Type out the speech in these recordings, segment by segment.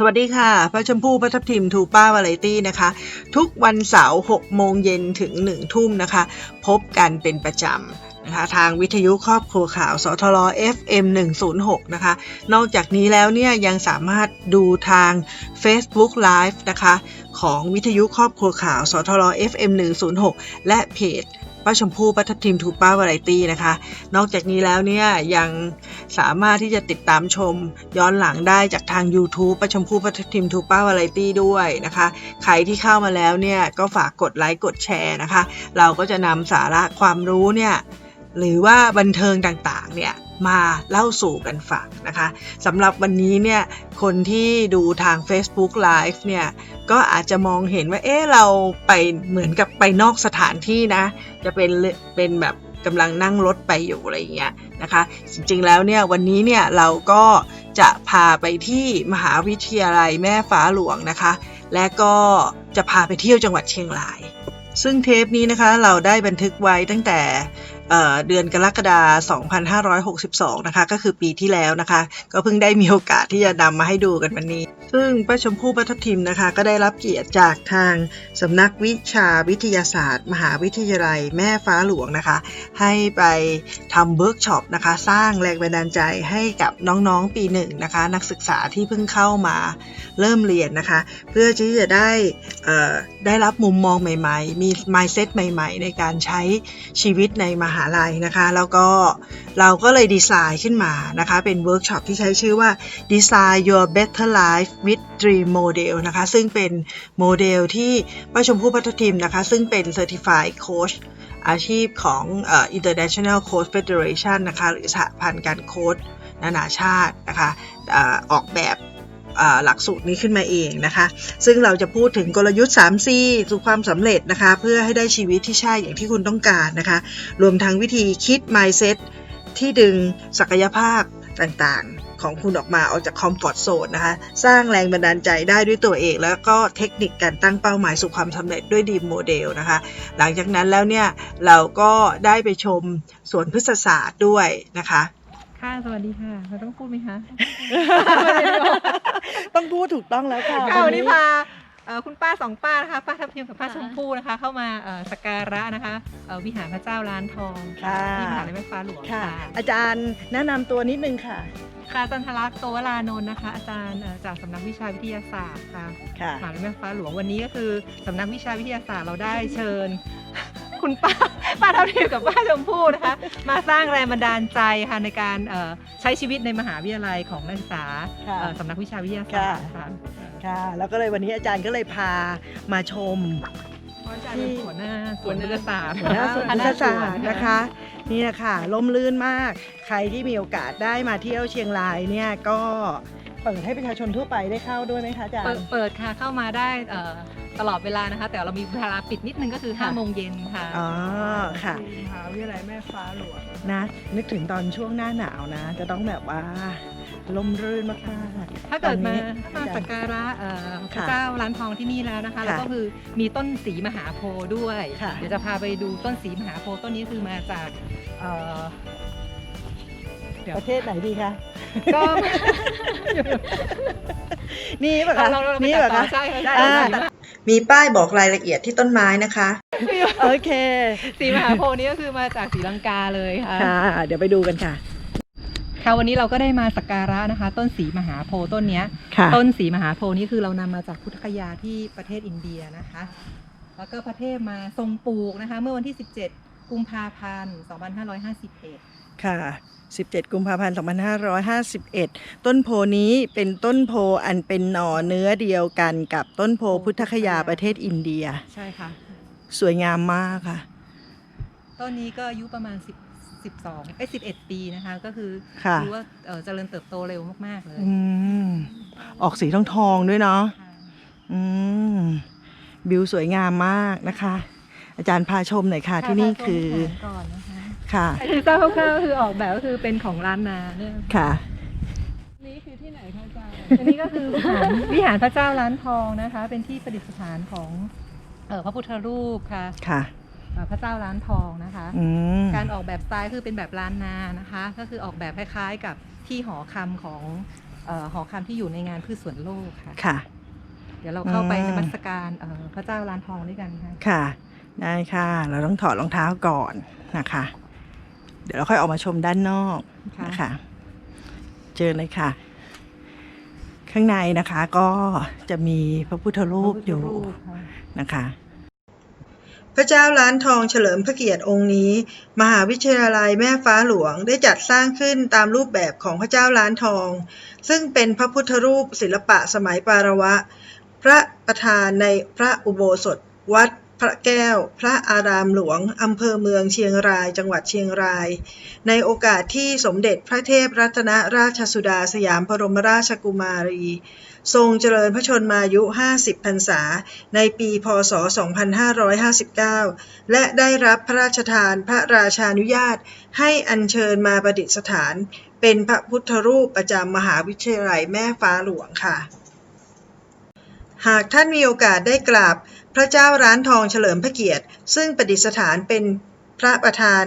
สวัสดีค่ะป้าชมพู่ป้าทับทิมทูป้าวาไรตี้นะคะ ทุกวันเสาร์6โมงเย็นถึง 1 ทุ่มนะคะ พบกันเป็นประจำนะคะทางวิทยุครอบครัวข่าวสทร FM 106 นะคะ นอกจากนี้แล้วเนี่ยยังสามารถดูทาง Facebook Live นะคะ ของวิทยุครอบครัวข่าวสทร FM 106 และเพจ ป้าชมพู่ป้าทับทิมทูป้าวาไรตี้นะคะ นอกจากนี้แล้วเนี่ยยังสามารถที่จะติดตามชมย้อนหลังได้จากทาง YouTube ป้าชมพู่ประทิมทูป้าวาไรตี้ด้วยนะคะ ใครที่เข้ามาแล้วเนี่ยก็ฝากกดไลค์กดแชร์นะคะ เราก็จะนำสาระความรู้เนี่ยหรือว่าบันเทิงต่างๆเนี่ย มาเล่าสู่กันฟังนะคะสำหรับวันนี้เนี่ยคนที่ดูทาง Facebook Live เนี่ยก็อาจจะมองเห็นว่าเอ๊ะเราไปเหมือนกับไปนอกสถานที่นะ จะเป็นเป็นแบบกำลังนั่งรถไปอยู่อะไรอย่างเงี้ยนะคะจริงๆแล้วเนี่ยวันนี้เนี่ยเราก็จะพาไปที่มหาวิทยาลัยแม่ฟ้าหลวงนะคะ และก็จะพาไปเที่ยวจังหวัดเชียงราย ซึ่งเทปนี้นะคะเราได้บันทึกไว้ตั้งแต่ เดือนกรกฎาคม2562 นะคะ ก็คือปีที่แล้วนะคะ ก็เพิ่งได้มีโอกาสที่จะนำมาให้ดูกันวันนี้ซึ่งป้าชมพู่ป้าทับทิมนะคะ ก็ได้รับเกียรติจากทางสำนักวิชาวิทยาศาสตร์ มหาวิทยาลัยแม่ฟ้าหลวงนะคะ ให้ไปทำเวิร์กช็อปนะคะ สร้างแรงบันดาลใจให้กับน้องๆปีหนึ่งนะคะ นักศึกษาที่เพิ่งเข้ามาเริ่มเรียนนะคะ เพื่อที่จะได้ได้รับมุมมองใหม่ๆ มี mindset ใหม่ ๆ ในการใช้ชีวิตในมหาลัยนะคะ แล้วก็เราก็เลยดีไซน์ขึ้นมานะคะ เป็นเวิร์กช็อปที่ใช้ชื่อว่า Design Your Better Life with Dream Model นะคะ ซึ่งเป็นโมเดลที่ป้าชมพู่พัฒทิมนะคะ ซึ่งเป็น Certified Coach อาชีพของเอ่อ International Coach Federation นะคะ หรือสหพันธ์การโค้ชนานาชาตินะคะอออกแบบหลักสูตรนี้ขึ้นมาเองนะคะ ซึ่งเราจะพูดถึงกลยุทธ์ 3C สู่ความสำเร็จนะคะ เพื่อให้ได้ชีวิตที่ใช่อย่างที่คุณต้องการนะคะ รวมทั้งวิธีคิด mindset ที่ดึงศักยภาพต่างๆ ของคุณออกมาออกจากคอมฟอร์ z โซนนะคะ สร้างแรงบันดาลใจได้ด้วยตัวเอง แล้วก็เทคนิคการตั้งเป้าหมายสู่ความสำเร็จด้วยดีมโมเดลนะคะ หลังจากนั้นแล้วเนี่ย เราก็ได้ไปชมสวนพฤกษศาสตร์ด้วยนะคะค่ะ สวัสดีค่ะ เราต้องพูดไหมคะ ต้องพูดถูกต้องแล้วค่ะค่ะวันนี้พาเอ่อ คุณป้าสองป้านะคะป้าทับทิมกับป้าชมพู่นะคะ เข้ามาเอ่อสักการะนะคะเอ่อวิหารพระเจ้าล้านทองค่ะที่มหาลัยแม่ฟ้าหลวงค่ะค่ะอาจารย์แนะนำตัวนิดนึงค่ะค่ะจันทรักษ์โตวรานนท์นะคะ อาจารย์เอ่อจากสำนักวิชาวิทยาศาสตร์ค่ะค่ะมหาลัยแม่ฟ้าหลวงวันนี้ก็คือสำนักวิชาวิทยาศาสตร์เราได้เชิญ คุณป้าป้าทับทิมกับป้าชมพู่นะคะมาสร้างแรงบันดาลใจค่ะในการเอ่อใช้ชีวิตในมหาวิทยาลัยของนักศึกษาค่ะ เอ่อสำนักวิชาวิทยาศาสตร์ค่ะค่ะ แล้วก็เลยวันนี้อาจารย์ก็เลยพามาชม เพราะอาจารย์เป็นหัวหน้าส่วนพฤกษศาสตร์หัวหน้าส่วนพฤกษศาสตร์นะคะ นี่นะคะล่มลื่นมาก ใครที่มีโอกาสได้มาเที่ยวเชียงรายเนี่ยก็เปิดให้ประชาชนทั่วไปได้เข้าด้วยไหมคะอาจารเปิดย์ เปิดค่ะเข้ามาได้เอ่อตลอดเวลานะคะ แต่เรามีเวลาปิดนิดนึงก็คือค่ะ 5โมงเย็นค่ะ อ๋อค่ะ มหาวิทยาลัยแม่ฟ้าหลวง นะนึกถึงตอนช่วงหน้าหนาวนะ จะต้องแบบว่าลมรื่นมากๆถ้าเกิดมาตอนนี้มาสักการะเอ่อพค่ะระเจ้าร้านทองที่นี่แล้วนะคะค่ะแล้วก็คือมีต้นสีมหาโพธิ์ด้วย ค่ะ เดี๋ยวจะพาไปดูต้นสีมหาโพธิ์ต้นนี้คือมาจากเอ่อเดี๋ยวประเทศไหนดีคะ ก็ นี่ป่ะคะ เราเราเราไปนี่ตัดป่ะต่อคะใช่ค่ะได้อ่าได้มีป้ายบอกรายละเอียดที่ต้นไม้นะคะ โอเค สีมหาโพธิ์นี้ก็คือมาจากสีลังกาเลยค่ะ ค่ะ เดี๋ยวไปดูกันค่ะ ค่ะวันนี้เราก็ได้มาสักการะนะคะ ต้นสีมหาโพธิ์ต้นเนี้ย ค่ะ ต้นสีมหาโพธิ์นี่คือเรานำมาจากพุทธคยาที่ประเทศอินเดียนะคะ แล้วก็พระเทพมาทรงปลูกนะคะ เมื่อวันที่ 17 กุมภาพันธ์ 2551 ค่ะ 17 กุมภาพันธ์ 2551 ต้นโพนี้เป็นต้นโพอันเป็นหน่อเนื้อเดียวกันกับต้นโพพุทธคยาประเทศอินเดีย ใช่ค่ะ สวยงามมากค่ะ ต้นนี้ก็อายุประมาณ 10 12เอ้ย11 ปีนะคะ ก็คือค่ะ รู้ว่าเอ่อเจริญเติบโตเร็วมากๆเลยอืม ออกสีทองทองๆด้วยเนาะ ค่ะอืม บิวสวยงามมากนะคะ อาจารย์พาชมหน่อยค่ะ ที่นี่คือก่อนนะ คะค่ะคือทราบคร่าวๆก็คือออกแบบก็คือเป็นของร้านนาเนี่ยค่ะ นี่คือที่ไหนคะอาจารย์อันนี้ก็คือวิหารวิหารพระเจ้าล้านทองนะคะ เป็นที่ประดิษฐานของเอ่อพระพุทธรูปค่ะค่ะเอ่อพระเจ้าล้านทองนะคะ อืมการออกแบบสไตล์คือเป็นแบบล้านนานะคะ ก็คือออกแบบคล้ายๆกับที่หอคำของเอ่อหอคำที่อยู่ในงานพืชสวนโลกค่ะ ค่ะ เดี๋ยวเราเข้าไปอืม นมัสการเอ่อพระเจ้าลานทองด้วยกันค่ะ ค่ะ ได้ค่ะ เราต้องถอดรองเท้าก่อนนะคะ เดี๋ยวเราค่อยออกมาชมด้านนอกค่ะนะคะเจอเลยค่ะ ข้างในนะคะก็จะมีพระพุทธรูปอยู่พระพุทธรูปค่ะนะคะ พระเจ้าล้านทองเฉลิมพระเกียรติองค์นี้ มหาวิทยาลัยแม่ฟ้าหลวงได้จัดสร้างขึ้นตามรูปแบบของพระเจ้าล้านทอง ซึ่งเป็นพระพุทธรูปศิลปะสมัยปาระวะ พระประธานในพระอุโบสถวัด พระแก้ว พระอารามหลวง อำเภอเมืองเชียงราย จังหวัดเชียงราย ในโอกาสที่สมเด็จพระเทพรัตนราชสุดาสยามบรมราชกุมารี ทรงเจริญพระชนมายุ 50 พรรษา ในปีพศ 2559 และได้รับพระราชทานพระราชานุญาต ให้อัญเชิญมาประดิษฐาน เป็นพระพุทธรูปประจำมหาวิทยาลัยแม่ฟ้าหลวงค่ะ หากท่านมีโอกาสได้กราบ ระเจ้าร้านทองเฉลิมพระเกียรติ ซึ่งประดิษฐานเป็นพระประธาน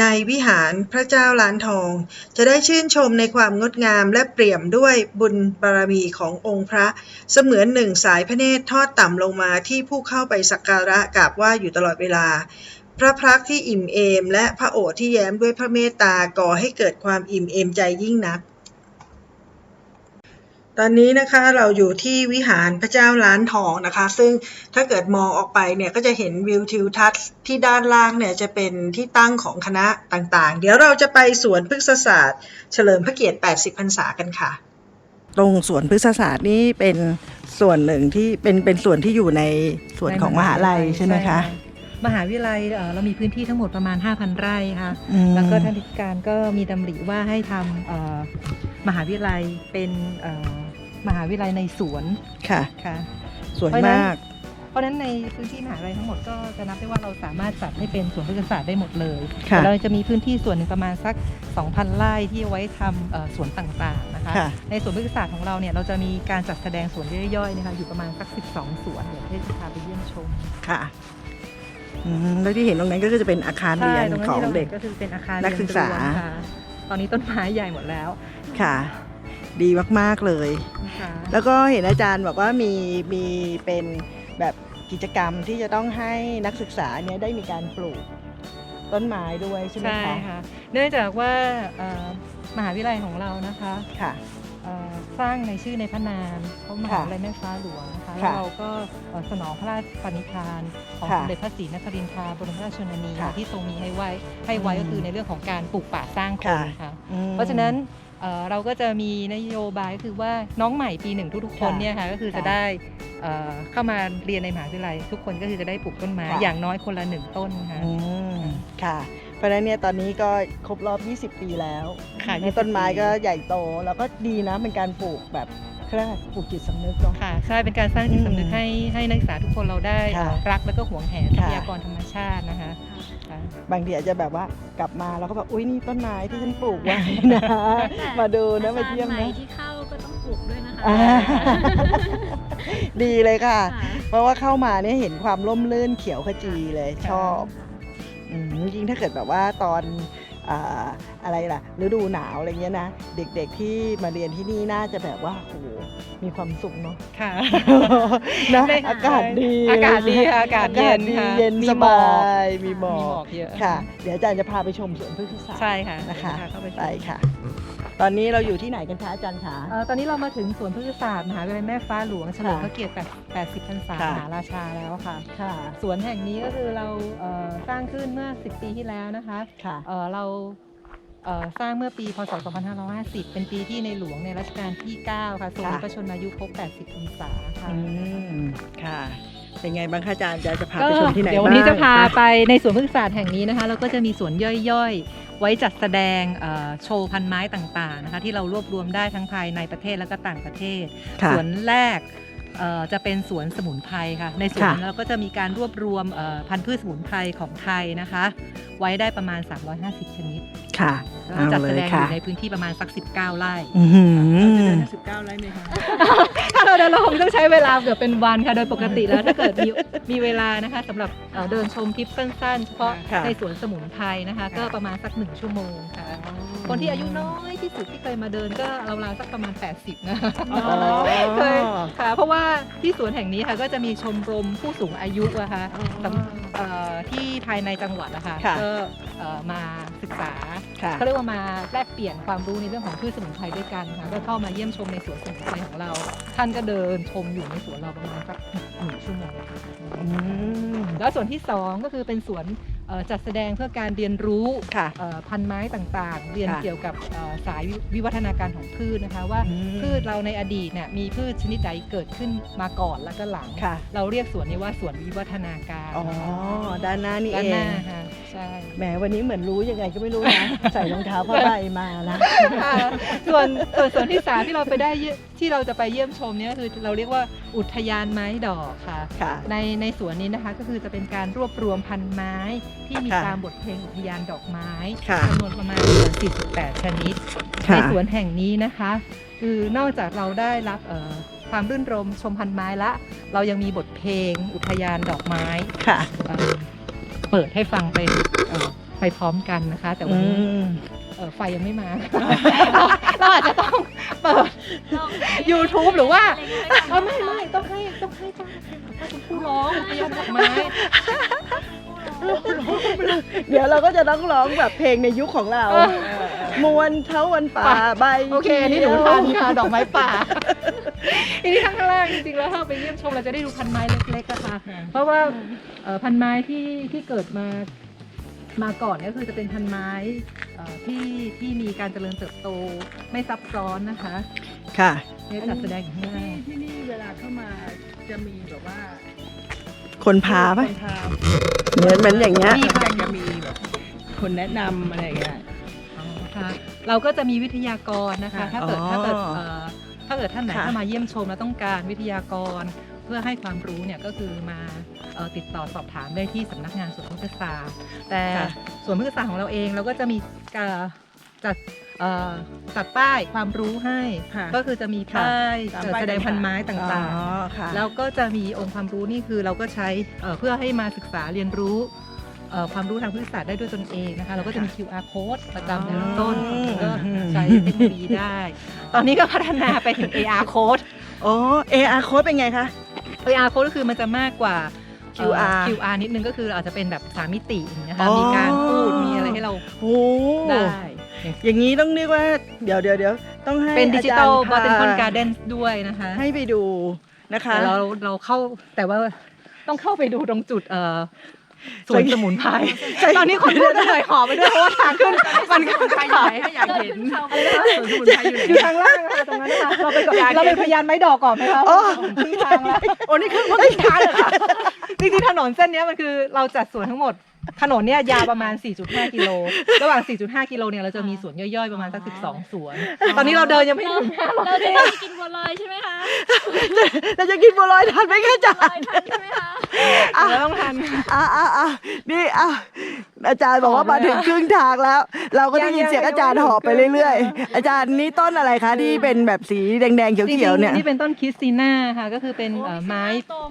ในวิหารพระเจ้าล้านทอง จะได้ชื่นชมในความงดงามและเปี่ยมด้วยบุญบารมีขององค์พระ เสมือนหนึ่งสายพระเนตรทอดต่ำลงมาที่ผู้เข้าไปสักการะกราบไหว้อยู่ตลอดเวลา พระพักที่อิ่มเอม และพระโอษฐ์ที่แย้มด้วยพระเมตตาก่อให้เกิดความอิ่มเอมใจยิ่งนัก ตอนนี้นะคะเราอยู่ที่วิหารพระเจ้าล้านทองนะคะ ซึ่งถ้าเกิดมองออกไปเนี่ยก็จะเห็นวิวทิวทัศน์ที่ด้านล่างเนี่ยจะเป็นที่ตั้งของคณะต่างๆ เดี๋ยวเราจะไปสวนพฤกษศาสตร์ เฉลิมพระเกียรติ 80 พรรษากันค่ะ ตรงสวนพฤกษศาสตร์นี่เป็นส่วนหนึ่งที่เป็นเป็นส่วนที่อยู่ในส่วนของมหาลัยใช่ไหมคะ มหาวิทยาลัยเอ่อเรามีพื้นที่ทั้งหมดประมาณ 5,000 ไร่ค่ะ อืม แล้วก็ท่านธิการก็มีดำริว่าให้ทำเอ่อมหาวิทยาลัยเป็นเอ่อ มหาวิทยาลัยในสวนค่ะค่ะสวยเพราะฉะนั้นมาก เพราะฉะนั้นในพื้นที่มหาวิทยาลัยทั้งหมดก็จะนับได้ว่าเราสามารถจัดให้เป็นสวนพฤกษศาสตร์ได้หมดเลยค่ะแต่เราจะมีพื้นที่ส่วนหนึ่งประมาณสัก 2,000 ไร่ที่เอาไว้ทำเอ่อสวนต่างๆนะคะ ค่ะ ในสวนพฤกษศาสตร์ของเราเนี่ยเราจะมีการจัดแสดงสวนย่อยๆนะคะอยู่ประมาณสัก 12 สวนเดี๋ยวเทศจะพาไปเยี่ยมชมค่ะอืมแล้วที่เห็นตรงนั้นก็คือจะเป็นอาคารเรียนตรงนั้นของที่เราเด็เห็กนก็คือเป็นอาคารนักศึกษา เรียนรวมค่ะตอนนี้ต้นไม้ใหญ่หมดแล้ว ค่ะ ดีมาก ๆ เลยนะคะแล้วก็เห็นอาจารย์บอกว่ามีมีเป็นแบบกิจกรรมที่จะต้องให้นักศึกษาเนี่ยได้มีการปลูกต้นไม้ด้วยใช่ไหมใช่คะค่ะเนื่องจากว่าเอ่อมหาวิทยาลัยของเรานะคะค่ะเอ่อสร้างในชื่อในพระนามพระมหาค่ะวิทยาลัยแม่ฟ้าหลวงนะคะค่ะแล้วเราก็เอ่อสนองพระราชปณิธานของค่ะสมเด็จพระศรีนครินทราบรมราชชนนีค่ะที่ทรงมีให้ไว้ให้ไว้อืมก็คือในเรื่องของการปลูกป่าสร้างคนค่ะค่ะอืมเพราะฉะนั้น เอ่อเราก็จะมีนโยบายก็คือว่าน้องใหม่ปีหนึ่งทุกๆคนค่ะเนี่ยค่ะก็คือค่ะจะได้เอ่อเข้ามาเรียนในมหาวิทยาลัย ทุกคนก็คือจะได้ปลูกต้นไม้ค่ะ อย่างน้อยคนละหนึ่งต้นค่ะ อืมค่ะ เพราะฉะนั้นเนี่ยตอนนี้ก็ครบรอบ 20 ปีแล้วค่ะในต้นไม้ก็ใหญ่โตแล้วก็ดีนะเป็นการปลูกแบบเขาเรียกอะไรปลูกจิตสำนึกเนาะ ค่ะใช่เป็นการสร้างจิตสำนึกอืมให้ให้นักศึกษาทุกคนเราได้ค่ะรักและก็หวงแหนทรัค่ะพยากรธรรมชาตินะคะ ค่ะบางทีอาจจะแบบว่ากลับมาแล้วก็แบบอุ้ยนี่ต้นไม้ที่ฉันปลูกไว้นะ มาดูนะมาเยี่ยมอาจารนะใหที่เข้าก็ต้องปลูกด้วยนะคะ อ่า ดีเลยค่ะค่ะ เพราะว่าเข้ามาเนี่ยเห็นความร่มรื่นเขียวขจีเลยชอบ อืมจริงๆถ้าเกิดแบบว่าตอน อ่าอะไรล่ะฤดูหนาวอะไรเงี้ยนะ เด็กๆที่มาเรียนที่นี่น่าจะแบบว่าโอ้โหมีความสุขเนาะค่ะนะไม่อากาศดีอากาศดีค่ะอากาศเย็นดีค่ะเย็นมีสหมอบากยมีหมอมีหมกอกเยอะค่ะ เดี๋ยวอาจารย์จะพาไปชมสวนพฤกษศาสตร์ใช่ค่ะนะคะเดี๋ยวพาเข้าไปชมไปค่ะ ตอนนี้เราอยู่ที่ไหนกันคะอาจารย์คะ เอ่อตอนนี้เรามาถึงสวนพฤกษศาสตร์มหาวิทยาลัยแม่ฟ้าหลวงเฉลิมค่ะพระเกียรติ 80พรรษาค่ะ มหาราชาแล้วค่ะ ค่ะ สวนแห่งนี้ก็คือเราเอ่อสร้างขึ้นเมื่อ 10 ปีที่แล้วนะคะค่ะ เอ่อเราเอ่อสร้างเมื่อปีพศ 2550 เป็นปีที่ในหลวงในรัชกาลที่ 9 ค่ะทรงมีค่ะ พระชนมายุครบ 80พรรษาค่ะ อืม ค่ะ เป็นไงบ้างคะอาจารย์จะจะพาก็ไปชมที่ไหนเดี๋ยววันนี้บ้างจะพาไปในสวนพฤกษศาสตร์แห่งนี้นะคะเราก็จะมีสวนย่อยๆ ไว้จัดแสดงเอ่อโชว์พันไม้ต่างๆนะคะที่เรารวบรวมได้ทั้งภายในประเทศและก็ต่างประเทศค่ะสวนแรก เอ่อจะเป็นสวนสมุนไพรค่ะ ในสวนค่ะนั้นเราก็จะมีการรวบรวมเอ่อพันธุ์พืชสมุนไพรของไทยนะคะ ไว้ได้ประมาณ 350 ชนิด ค่ะ แล้วเอาจัดเลแสดยงอค่ะ ยู่ในพื้นที่ประมาณสัก 19 ไร่ อือหือ สิบเก้าไร่ไหมคะถ้าเราเดินเราคงต้องใช้เวลาเกือบเป็นวันค่ะ โดยปกติแล้วถ้าเกิดมีมีเวลานะคะสำหรับเอ่อเดินชมทริปสั้นๆ เฉพาะค่ะ ในสวนสมุนไพรนะคะ ก็ประมาณสักหนึ่งชั่วโมงค่ะ คนที่อายุน้อยที่สุดที่เคยมาเดินก็ราวๆสักประมาณ 80 นะ อ๋อ เคยค่ะ เพราะว่าที่สวนแห่งนี้ค่ะก็จะมีชมรมผู้สูงอายุอะค่ะสำเอ่อที่ภายในจังหวัดนะคะค่ะก็เอ่อมาศึกษาค่ะ เขาเรียกว่ามาแลกเปลี่ยนความรู้ในเรื่องของพืชสมุนไพรด้วยกันค่ะก็เข้ามาเยี่ยมชมในสวนสมุนไพรของเรา ท่านก็เดินชมอยู่ในสวนเราประมาณสักหนึ่ง ชั่วโมงอืมแล้วส่วนที่สองก็คือเป็นสวนเอ่อจัดแสดงเพื่อการเรียนรู้ค่ะเอ่อพันไม้ต่างๆ เรียนค่ะเกี่ยวกับเอ่อสายวิวัฒนาการของพืชนะคะว่าอืมพืชเราในอดีตเนี่ยมีพืชชนิดใดเกิดขึ้นมาก่อนแล้วก็หลังค่ะเราเรียกสวนนี้ว่าสวนวิวัฒนาการอ๋อด้านหน้านี่ด้านเอหน้างค่ะใช่แหมวันนี้เหมือนรู้ยังไงก็ไม่รู้นะใส่รองเท้าผ้าใบมานะค่ะส่วนส่วนส่วนที่สามที่เราไปได้เยี่ยที่เราจะไปเยี่ยมชมเนี่ยก็คือเราเรียกว่าอุทยานไม้ดอกค่ะ ค่ะ ในในสวนนี้นะคะก็คือจะเป็นการรวบรวมพันไม้ที่มีค่ะตามบทเพลงอุทยานดอกไม้ค่ะจำนวนประมาณ48 ชนิด ค่ะ ในสวนแห่งนี้นะคะ คือนอกจากเราได้รับเอ่อความรื่นรมชมพันไม้ละ เรายังมีบทเพลงอุทยานดอกไม้ค่ะเอ่อเปิดให้ฟังไปเอ่อไปพร้อมกันนะคะ แต่อืวันนี้ ม เอ่อไฟยังไม่มาเราเราอาจจะต้องเปิด YouTube หรือว่า เออไม่ไม่ต้องให้ต้องให้จ้าถ้าคุณผู้ร้องอุทยานดอกไม้เดี๋ยวเราก็จะต้องร้องแบบเพลงในยุคของเราเออมวนเท้าวันป่าใบโอเคอันนี่หนูขียวทันค่ะดอกไม้ป่าทีนี้ข้างล่างจริงๆแล้วถ้าไปเยี่ยมชมเราจะได้ดูพันไม้เล็กๆอะค่ะเพราะว่าเอ่อพันไม้ที่ที่เกิดมา มาก่อนก็คือจะเป็นพันไม้เอ่อที่ที่มีการเจริญเติบโตไม่ซับซ้อนนะคะค่ะเนี่ยจัดแสดงอยู่ข้างล่างที่นี่เวลาเข้ามาจะมีแบบว่า คนพาปะคนพาเหมือนเหมือนอย่างเงี้ยมีค่ะจะมีแบบคนแนะนำอะไรอย่างเงี้ยอ๋อค่ะเราก็จะมีวิทยากรนะคะค่ะถ้าเกิดอ๋อถ้าเกิดเอ่อถ้าเกิดท่านไหนค่ะเข้ามาเยี่ยมชมแล้วต้องการวิทยากรเพื่อให้ความรู้เนี่ยก็คือมาเอ่อติดต่อสอบถามได้ที่สำนักงานสวนพฤกษศาสตร์แต่ค่ะสวนพฤกษศาสตร์ของเราเองเราก็จะมีการจัดเอ่อจัดป้ายความรู้ให้ค่ะก็คือจะมีค่ะป้ายตามเอ่อป้ายแสดงพันไม้อ๋ต่างอค่ะๆแล้วก็จะมีองค์ความรู้นี่คือเราก็ใช้เอ่อเพื่อให้มาศึกษาเรียนรู้เอ่อความรู้ทางพฤกษศาสตร์ได้ด้วยตนเองนะคะ เราก็จะมี QR code ประจำในต้นอืมก็ใช้เทคโนโลยีได้ ตอนนี้ก็พัฒนาไปถึง AR code อ๋อ AR code เป็นไงคะ AR code ก็คือมันจะมากกว่าเอ่อ QR QR นิดนึงก็คืออาจจะเป็นแบบสามมิติอย่างเงี้ยอ๋ค่ะอมีการพูดมีอะไรให้เราโอ้ได้อย่างนี้ต้องเรียกว่าเดี๋ยวเดี๋ยวเดี๋ยวต้องให้เป็นดิจิตอลอาบอจารย์เทนคอนพาการ์เดนด้วยนะคะ ให้ไปดูนะคะแต่เราเราเข้าแต่ว่าต้องเข้าไปดูตรงจุดเอ่อ สวนสมุนไพรตอนนี้คนพูดเหนื่อยหอบไปด้วยเพราะว่าทางขึ้นมันก็ใครอยู่ไหนถ้าอยากเห็นอะไรนะคะสวนสมุนไพรอยู่ไหนอยู่ทางล่างนะคะตรงนั้นนะคะเราไปก่อนเราเป็นพยานไม้ดอกก่อนไหมคะโอ้ครึ่งทางแล้วโอ้นี่คือคนที่ทานเหรอคะจริงๆถนนเส้นเนี้ยมันคือเราจัดสวนทั้งหมด ถนนเนี่ยยาวประมาณ 4.5 กิโล ระหว่าง 4.5 กิโลเนี่ยเราจะมีสวนย่อยๆ ประมาณสัก 12 สวน ตอนนี้เราเดินยังไม่เราถึงเราจะได้กินบัวลอยใช่ไหมคะเราจะกินบัวลอยทานไหมคะอาจาลอรยย์ทันใช่ไหมคะเราต้องทันอะอะอะนี่อะ อาจารย์บอกว่ามาถึงครึ่งทางแล้ว เราก็ได้ยินเสียงอาจารย์หอบไปเรื่อยๆ อาจารย์นี่ต้นอะไรคะที่เป็นแบบสีแดงๆจริเขียวงๆเนี่ยๆนี่เป็นต้นคริสติน่าค่ะก็คือเป็นเอ่อไม้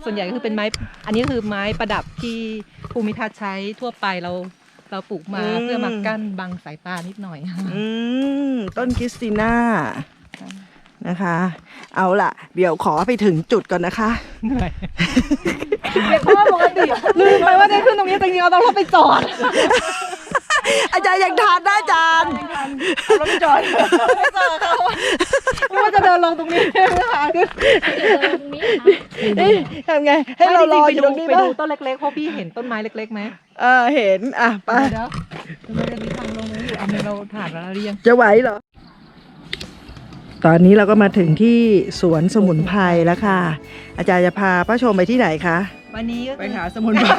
ส่วนใหญ่ก็คือเป็นไม้ อันนี้คือไม้ประดับที่ภูมิทัศน์ใช้ทั่วไปเราเราปลูกมาอืมเพื่อมากั้นบังสายตานิดหน่อยอืมต้นคริสติน่า นะคะ เอาล่ะ เดี๋ยวขอไปถึงจุดก่อนนะคะเหนื่อยเพราะว่าปกติลืมไปว่าได้ขึ้นตรงนี้จริงๆเราต้องรถไปจอด อาจารย์ยังทานได้อาจารย์รถไปจอดไม่จอดเขาไม่ว่าจะเดินลงตรงนี้นะคะคือตรงนี้นะคะเอ๊ะทำไง ให้เรารออยู่ตรงนี้ไปป่ะดูต้นเล็กๆเพราะพี่เห็นต้นไม้เล็กๆไหมเออเห็น อะไปเดี๋ยวมันจะมีทางลงอยู่อันนึงเราถ่านแล้วหรือยังจะไหวเหรอ ตอนนี้เราก็มาถึงที่สวนสมุนไพรแล้วค่ะ อาจารย์จะพาป้าชมไปที่ไหนคะ วันนี้ก็ไปคือหาสมุนไพร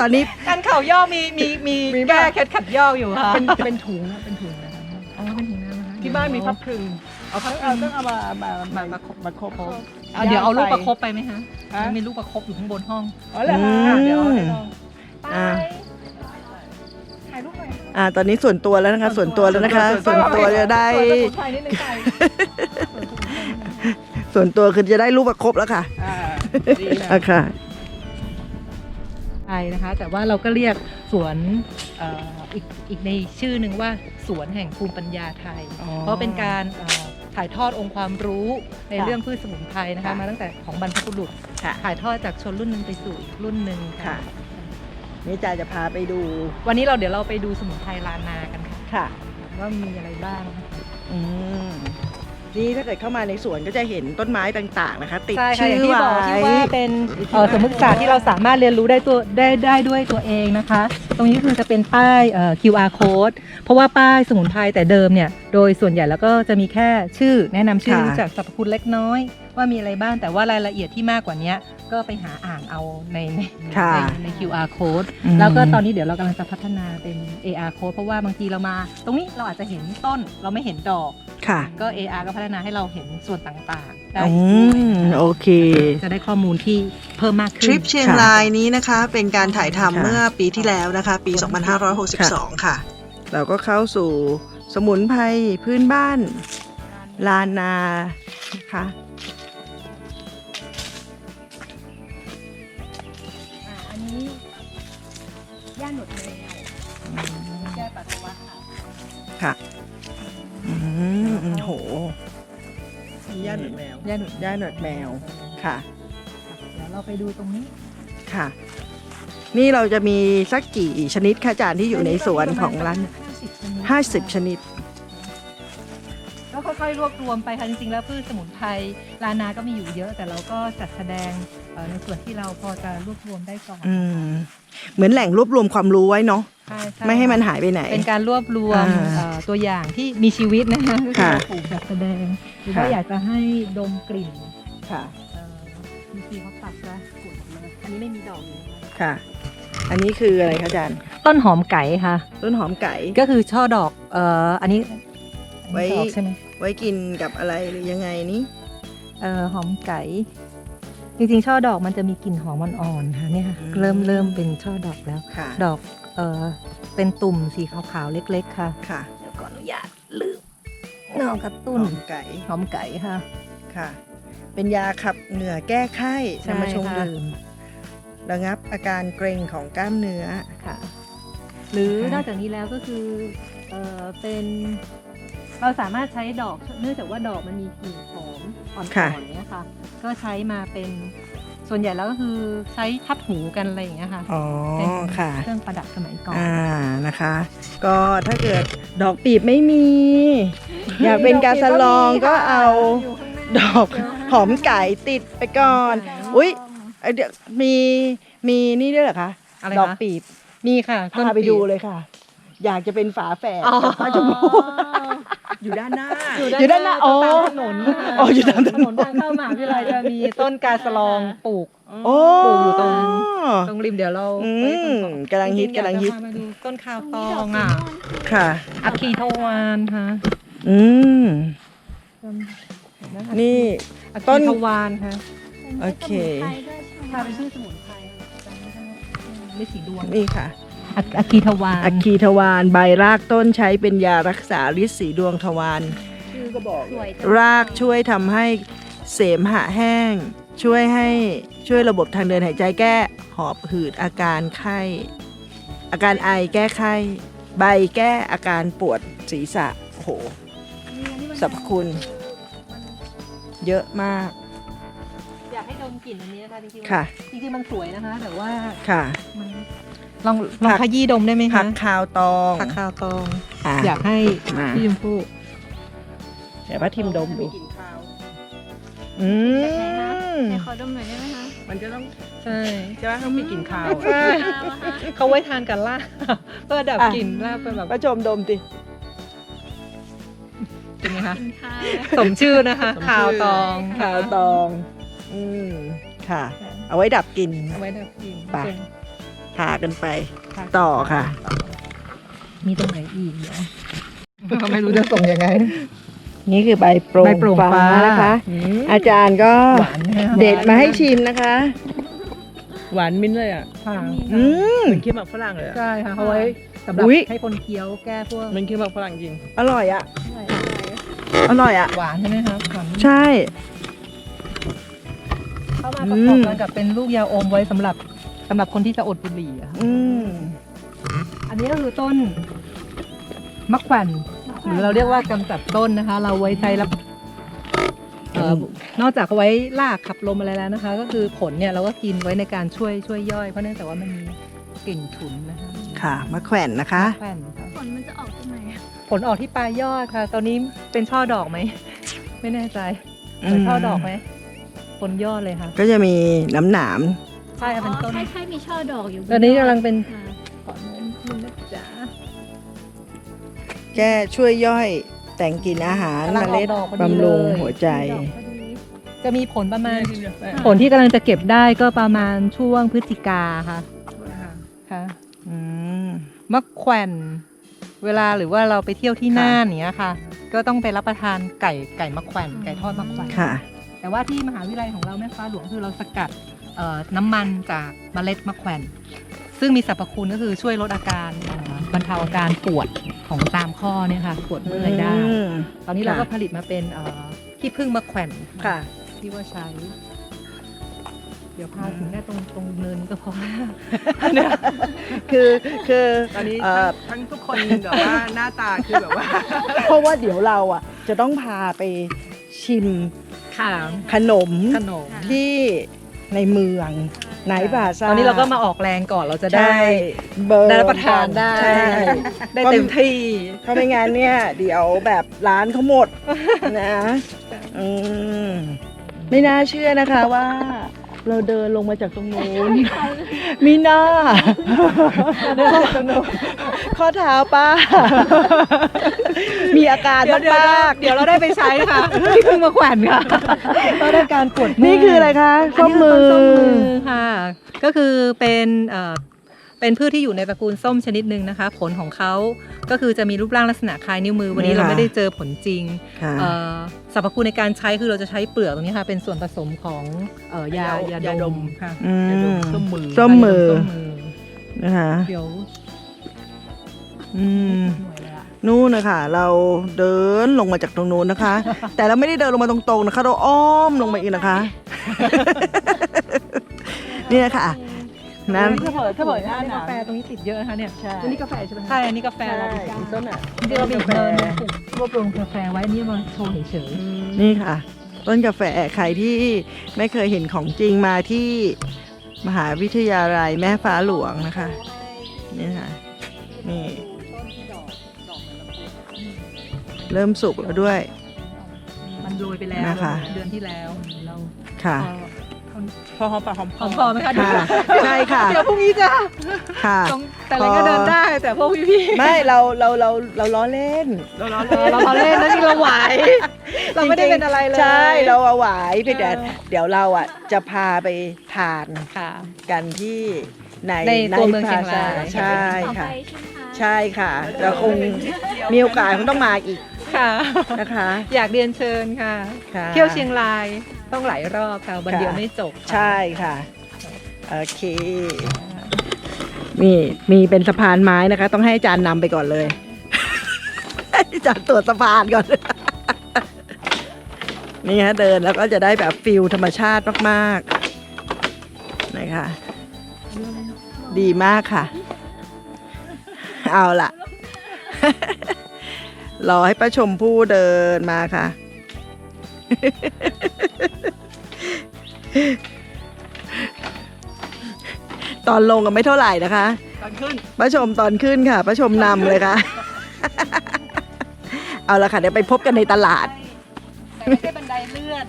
ตอนนี้การเข่าย่อมีมีมีมีแก้ป่ะเคล็ดขัดย่ออยู่ค่ะเป็นเป็นถุงนะเป็นถุงนะคะอ๋อเป็นถุงน้ำนะคะที่บ้านมีพับคลึงเอาพับเอาต้องเอามามามามาคบมาคบ เอาเดี๋ยวเอาลูกประคบไปไหมคะฮะ มีลูกประคบอยู่ข้างบนห้อง อ๋อเหรอคะอืมเดี๋ยวเอาให้ลองอ่าถ่ายรูปหน่อย อ่าตอนนี้ส่วนตัวแล้วนะคะส่วนตัวแล้วนะคะ ส่วนตัวจะได้สวนสมุนไพรนิดนึงไก่ส่วนตัวคือจะได้รูปประครบแล้วค่ะอ่าดีค่ะอะค่ะ ไทยนะคะแต่ว่าเราก็เรียกสวนเอ่ออีกอีกในชื่อหนึ่งว่าสวนแห่งภูมิปัญญาไทย อ๋อเพราะเป็นการเอ่อถ่ายทอดองค์ความรู้ในค่ะเรื่องพืชสมุนไพรนะคะค่ะมาตั้งแต่ของบรรพบุรุษค่ะถ่ายทอดจากชนรุ่นหนึ่งไปสู่อีกรุ่นหนึ่งค่ะ นี่จาจะพาไปดูวันนี้เราเดี๋ยวเราไปดูสมุนไพรลานนากันค่ะค่ะ ว่ามีอะไรบ้าง อืมนี่ถ้าเกิดเข้ามาในสวนก็จะเห็นต้นไม้ต่างๆนะคะ ติดใช่ค่ะชื่อย่างอที่บอกไว้ ที่ว่าเป็นเอ่อสมมติศาสตร์ที่เราสามารถเรียนรู้ได้ตัวได้ได้ด้วยตัวเองนะคะ ตรงนี้คือจะเป็นป้ายเอ่อ QR code เพราะว่าป้ายสมุนไพรแต่เดิมเนี่ย โดยส่วนใหญ่แล้วก็จะมีแค่ชื่อแนะนำชื่อค่ะ รู้จักสรรพคุณเล็กน้อย ว่ามีอะไรบ้างแต่ว่ารายละเอียดที่มากกว่านี้ ก็ไปหาอ่านเอาในในค่ะในใน QR code อืม แล้วก็ตอนนี้เดี๋ยวเรากำลังจะพัฒนาเป็น AR code เพราะว่าบางทีเรามา ตรงนี้เราอาจจะเห็นต้นเราไม่เห็นดอก ค่ะก็ AR ก็พัฒนาให้เราเห็นส่วนต่างๆได้อืด้วยมนะคะโอเค จะได้ข้อมูลที่เพิ่มมากทขึ้นริปเชียงค่ะรายนี้นะคะ เป็นการถ่ายค่ะทำเมื่อปีที่แล้วนะคะ ปี 2562 ค่ะ เราก็เข้าสู่สมุนไพรพื้นบ้าน ลานนานะคะ มโหย่าหนุนแมว ย่าหนวดย่าหนวดแมวค่ะ เดี๋ยวเราไปดูตรงนี้ค่ะ นี่เราจะมีสักกี่ชนิดคะอาจารย์ที่อยู่ในสวนของร้าน 50 ชนิด 50 ชนิดก็ ค่อยๆ รวบรวมไปค่ะจริงๆแล้วพืชสมุนไพรลานาก็มีอยู่เยอะ แต่เราก็จัดแสดงเอ่อในส่วนที่เราพอจะรวบรวมได้ก่อนอืมเหมือนแหล่งรวบรวมความรู้ไว้เนาะใช่ช่ไม่ให้มันหายไปไหน เป็นการรวบรวมอ่าเอ่อตัวอย่างที่มีชีวิตนะคะก็คือค่ะเราปลูกจัดแสดงหรือว่าค่ะ อยากจะให้ดมกลิ่นค่ะ เอ่อมีทีเขาตัดจะกุดมาอันนี้ไม่มีดอกเลยนะคะค่ะ อันนี้คืออะไรคะอาจารย์ต้นหอมไก่ค่ะ ต้นหอมไก่ ก็คือช่อดอกเอ่ออันนี้อันไว้นี้ดอกใช่ไหม ไว้กินกับอะไรหรือยังไงนี่เอ่อหอมไก่ จริงๆช่อดอกมันจะมีกลิ่นหอมอ่อนๆค่ะเนี่ยค่ะเริ่มเริ่มเป็นช่อดอกแล้ว ค่ะดอกเอ่อเป็นตุ่มสีขาวๆเล็ก ๆ ค่ะ ค่ะเดี๋ยวก่อนอนุญาตลืมเงากระหตุ้นอมไก่หอมไก่ค่ะ ค่ะ เป็นยาขับเหงื่อแก้ไข้ใช่นำมาชงค่ะ ดื่มระงับอาการเกร็งของกล้ามเนื้อ ค่ะ หรือค่ะนอกจากนี้แล้วก็คือเอ่อเป็น เราสามารถใช้ดอกเนื่องจากว่าดอกมันมีกลิ่นหอมอ่อนๆเนี้ยค่ะ ก็ใช้มาเป็นส่วนใหญ่แล้วก็คือใช้ทับหูกันอะไรอย่างเงี้ยค่ะอ๋อเป็นค่ะ เครื่องประดับสมัยก่อน อ่านะคะ ก็ถ้าเกิดดอกปีบไม่มี อยากเป็นการสลองก็เอาดอกหอมไก่ติดไปก่อน อุ้ยเอ้ยเดี๋ยวมีมีนี่ด้วยเหรอคะ อะไรดอกคะปีบ มีค่ะต้นพาไปปีดูเลยค่ะ อยากจะเป็นฝาแฝดอ๋อกับป้าชมพู่อยู่ด้านหน้า อยู่ด้านหน้าตอ๋อามถนนอ๋ออยู่ตามถนนทางเข้ามหาวิทยาลัยจะมีต้นกาสลองปลูก โอ้ปลูกอยู่ตรง ตรงริมเดี๋ยวเราอืไว้ตรงมกำลังฮิตจริๆกำลังฮิตอยาจะพามาดูต้นคาวตองอะค่ะอะคีทวานค่ะอืมต้นเห็นไหมคะนี่อะต้คีน ทวานค่ะโอเคค่ะเป็นชื่อสมุนไพรไม่สีดวง นี่ค่ะ อะอะคีทวานอัคคีทวารใบรากต้นใช้เป็นยารักษาฤทธิ์สีดวงทวารชื่อก็บอกสวยรากช่วยทำให้เสมหะแห้ง ช่วยให้ช่วยระบบทางเดินหายใจแก้หอบหืดอาการไข้ อาการไอแก้ไข้ ใบแก้อาการปวดศีรษะโอ้โหสรรพคุณ เยอะมาก อยากให้ดมกลิ่นอันนี้นะคะจริงๆค่ะ จริงๆมันสวยนะคะ แต่ว่าค่ะมัน ลองลองผักขยี้ดมได้ไหมผัคะกคาวตองผักคาวตอง อะ อยากให้มา พี่ชมพู่เดี๋ยวป้าทิมดมดูกลิ่นคาวอืมไหนขอดมหน่อยได้ไหมคะมันจะต้องใช่ใช่ไหมต้องมีกลิ่นคาวใช่คาวอะคะเขาไว้ทานกับลาบเพื่อดับอะกลิ่นลาบเป็นแบบป้าชมดมสิเป็นไงคะกินข้าวสมชื่อนะคะคาวตองขาวตอง อืมค่ะ เอาไว้ดับกลิ่น เอาไว้ดับกลิ่นไปเป็น พากันไปค่ะต่อค่ะ มีตรงไหนอีกเดี๋ยวไม่รู้จะส่งยังไง นี่คือใบโปร่งใบโปร่งฟ้านะคะอาจารย์ก็หวานไหมคะเด็ดมาให้ชิมนะคะ หวานมิ้นท์เลยอะค่ะอืม เหมือนเคี้ยวหมากฝรั่งเลยอะใช่ค่ะเอาไว้สำหรับอุ๊ย ให้คนเคี้ยวแก้พวกมันเคี้ยวหมากฝรั่งจริง อร่อยอะ อร่อยอะ หวานใช่ไหมคะหวานใช่ เข้ามาประกอบกันกับเป็นลูกยาอมไว้สำหรับ สำหรับคนที่จะอดบุหรี่อะค่ะอืมอันนี้ก็คือต้นมะแขวนหรือเราเรียกว่ากำจัดต้นนะคะ เราไว้ใช้รับเอ่อนอกจากเอาไว้ลากขับลมอะไรแล้วนะคะ ก็คือผลเนี่ยเราก็กินไว้ในการช่วยช่วยย่อย เพราะเนื่องจากว่ามันมีกลิ่นฉุนนะคะค่ะมะแขวนนะคะแขวนค่ะ ผลมันจะออกตรงไหนอะผลออกที่ปลายยอดค่ะ ตอนนี้เป็นช่อดอกไหม ไม่แน่ใจเหมือนช่อดอกไหมผลยอดเลยค่ะ ก็จะมีน้ำหนาม ใช่ค่ะเป็นต้น ใช่ใช่มีช่อดอกอยู่ตอนนี้กำลังเป็น ค่ะขอเน้นนิดนะจ๊ะแก้ช่วยย่อยแต่งกลิ่นอาหารกำลังเมออกล็ดดอกพอดีบำรุงเลย หัวใจ ดอกพอดี จะมีผลประมาณกินกาแฟผลที่กำลังจะเก็บได้ก็ประมาณช่วงพฤศจิกาค่ะค่ะอืม มะแขวนเวลาหรือว่าเราไปเที่ยวที่ค่ะน่านเนี้ยค่ะ ก็ต้องไปรับประทานไก่ไก่มะแขวนไก่ทอดมะแขวนค่ะ แต่ว่าที่มหาวิทยาลัยของเราแม่ฟ้าหลวงคือเราสกัดเอ่อ น้ำมันจากเมล็ดมะแขวน ซึ่งมีสรรพคุณก็คือช่วยลดอาการเอ่อบรรเทาอาการปวดของตามข้อเนี่ยค่ะปวดเมื่อยได้อืมตอนนี้เราก็ค่ะผลิตมาเป็นเอ่อขี้ผึ้งมะแขวนค่ะที่ว่าใช้ เดี๋ยวพาถึงได้ตรงตรงเนินนี้ก็พอแล้วคือคือตอนนี้เอ่อทั้งทุกคนแบบว่าหน้าตาคือแบบว่า เพราะว่าเดี๋ยวเราอะจะต้องพาไปชิมค่ะขนมขนมที่ ในเมืองไหนบาซาตอนนี้เราก็มาออกแรงก่อนเราจะได้ใช่เบิร์นได้รับประทานได้ ใช่ ได้เต็มที่เพราะไม่งั้นเนี่ย เดี๋ยวแบบร้านเขาหมดนะอืมไม่น่าเชื่อนะคะว่า เราเดินลงมาจากตรงนู้นมีหน้าข้อเท้าป้า มีอาการเดี๋ยวเดี๋ยวมากเดี๋ยวเราได้ไปใช้ค่ะที่เพิ่งมาแขวนค่ะเราได้การปวดๆนี่คืออะไรคะส้มมือส้มมือค่ะ ก็คือเป็นเอ่อเป็นพืชที่อยู่ในตระกูลส้มชนิดหนึ่งนะคะ ผลของเขาก็คือจะมีรูปร่างลักษณะคล้ายนิ้วมือ วันนี้นี่เราค่ะไม่ได้เจอผลจริงค่ะเอ่อ สรรพคุณในการใช้คือเราจะใช้เปลือกตรงนี้ค่ะเป็นส่วนผสมของเอ่อยายายาดดมมค่ะอืม ยาดมส้มมือส้มมือส้มมือนะคะเดี๋ยวอืม หน่วยเลยอะนู่นนะคะเราเดินลงมาจากตรงนู้นนะคะ แต่เราไม่ได้เดินลงมาตรงๆนะคะ เราอ้อมลงมาอีกนะคะ นี่นะคะ น้ำถ้าเปิดถ้าเปิดหน้าหกานาวแฟตรงนี้ติดเยอะนะคะเนี่ย ใช่อันนี้กาแฟใช่ไหมคะใช่ อันนี้กาแฟลาบิก้าต้นอะจริงๆเรามีอีกเนินหนึงปลูกรวบรวมกาแฟไว้อันนี่มาโชว์เฉยนี่ค่ะ ต้นกาแฟใครที่ไม่เคยเห็นของจริงมาที่มหาวิทยาลัยแม่ฟ้าหลวงนะคะ นี่ค่ะ นี่ เริ่มสุกแล้วด้วยๆมันโรยไปแล้วนะคะเดือนที่แล้วเราค่ะ พอหอมปากหอมหอมพอไหมคะค่ะใช่ค่ะ เดี๋ยวพรุ่งนี้จะค่ะตรงแต่อะไรก็เดินได้แต่พวกพี่ๆไม่เราเราเราเราล้อเล่น เราร้อนเออเราพอเล่นแล้วจริงเราไหว เราไม่ได้เป็นอะไรเลย ใช่เราเอาไหวเพียงแต่เดี๋ยวเราอะจะพาไปทานค่ะ กันที่ในในตัวเมืองเชียงรายในใช่ต่อไปค่ะใช่ไหมคะใช่ค่ะเราคงมีโอกาสคงต้องมาอีกค่ะ นะคะอยากเรียนเชิญค่ะ ค่ะ เที่ยวเชียงราย ต้องหลายรอบค่ะวันเดียวไม่จบค่ะ ใช่ค่ะ โอเค นี่มีเป็นสะพานไม้นะคะ ต้องให้อาจารย์นำไปก่อนเลยให้อาจารย์ตรวจสะพานก่อน นี่ฮะเดินแล้วก็จะได้แบบฟิลธรรมชาติมากๆนะคะ ดีมากค่ะ เอาล่ะ รอให้ป้าชมพู่เดินมาค่ะ ตอนลงก็ไม่เท่าไหร่นะคะ ตอนขึ้นป้าชมตอนขึ้นค่ะป้าชมนำเลยค่ะ เอาละค่ะเดี๋ยวไปพบกันในตลาด แต่ไม่ใช่บันไดเลื่อน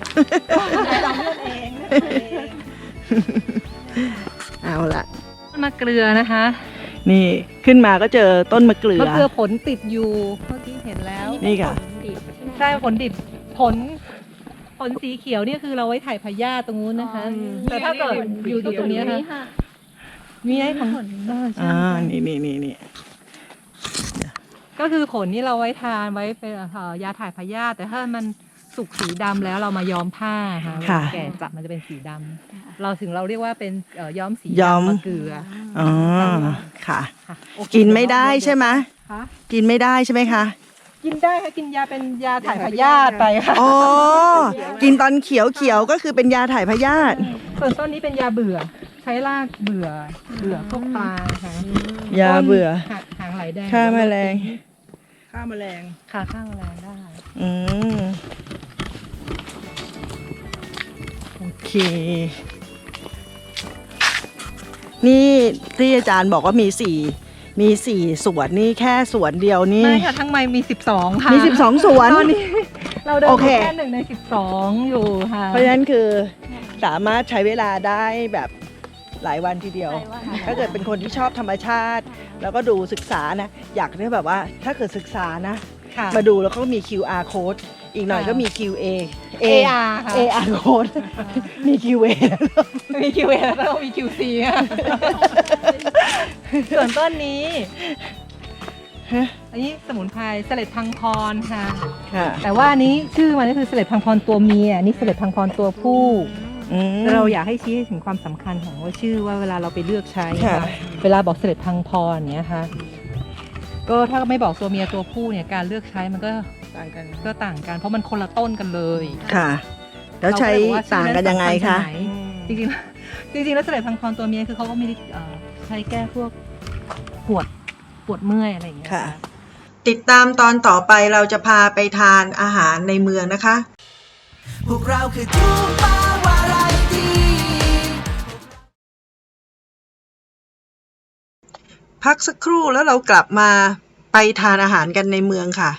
บันไดเราเลื่อนเองเอาละมะเกลือนะคะนี่ขึ้นมาก็เจอต้นมะเกลือ มะเกลือผลติดอยู่ เมื่อกี้เห็นแล้วนี่ค่ะดิบใช่ไหมใช่ผลดิบผล ผลสีเขียวเนี่ยคือเราไว้ถ่ายพยาธิตรงนู้นนะคะแต่ถ้าเกิดอยู่ตรงเนี้ยนี่ค่ะค่ะ มีไอ้ของเออใช่อ่าใช่นี่นี่นี่นี่ก็คือผลนี่เราไว้ทานไว้เป็นเอ่อยาถ่ายพยาธิแต่ถ้ามันสุกสีดำแล้วเรามาย้อมผ้าค่ะค่ะแก่จับมันจะเป็นสีดำเราถึงเราเรียกว่าเป็นเอ่อย้อมสีย้อม ดำมะเกลืออ๋อค่ะ ค่ะโอเคกินไม่ได้ใช่ไหมคะกินไม่ได้ใช่ไหมคะ กกินได้ค่ะกินยาเป็นยาถ่ายพยาธิไปค่ะอ๋อ กินตอนเขียวเขียวๆก็คือเป็นยาถ่ายพยาธิส่วนต้นนี้เป็นยาเบื่อ ใช้รากเบื่อ เบื่อพวกปลาค่ะยาเบื่อต้นหางหางไหลแดงฆ่าแมลงข้าวแมลงค่ะฆ่าแมลงได้ อืมโอเค นี่ที่อาจารย์บอกว่ามีสี่ มีสี่สวนนี่แค่สวนเดียวนี่ ไม่ค่ะทั้งไมมี 12 ค่ะมีสิบสองสวน ตอนนี้ เราเดินโออเคยู่แค่หนึ่งใน 12 อยู่ค่ะเพราะฉะนั้นคือสามารถใช้เวลาได้แบบหลายวันทีเดียวหลายวันถ้าเกิดเป็นคนที่ชอบธรรมชาติ แล้วก็ดูศึกษานะ อยากได้แบบว่าถ้าเกิดศึกษานะ ค่ะมาดูแล้วก็มี QR code อีกหน่อยก็มี QA AR ค่ะ AR code มี QA มี QA แล้วก็มี QC ค่ะส่วนต้นนี้ฮะอันนี้สมุนไพรเสล็ดพังพรค่ะ ค่ะ แต่ว่าอันนี้ชื่อมันก็คือเสล็ดพังพรตัวเมียอันนี่เสล็ดพังพรตัวผู้อืมเราอยากให้ชี้ให้ถึงความสำคัญของว่าชื่อว่าเวลาเราไปเลือกใช้ค่ะค่ะ เวลาบอกเสล็ดพังพรเนี้ยค่ะ ก็ถ้าไม่บอกตัวเมียตัวผู้เนี่ยการเลือกใช้มันก็ ต่างกันก็ต่างกัน เพราะมันคนละต้นกันเลยค่ะ แล้วใช้เรก็เลยบอกว่าต่างกันยังไงชื่อคะนั้นสำญตรงไหนจริงๆแล้วจริงๆแล้วเสล็ดพังพรตัวเมียคือเขาก็มีเอ่อใช้แก้พวกปวดปวดเมื่อยอะไรอย่างเงี้ยค่ะ ติดตามตอนต่อไปเราจะพาไปทานอาหารในเมืองนะคะ พวกเราคือทูปาวาไรตีพักสักครู่แล้วเรากลับมาไปทานอาหารกันในเมืองค่ะ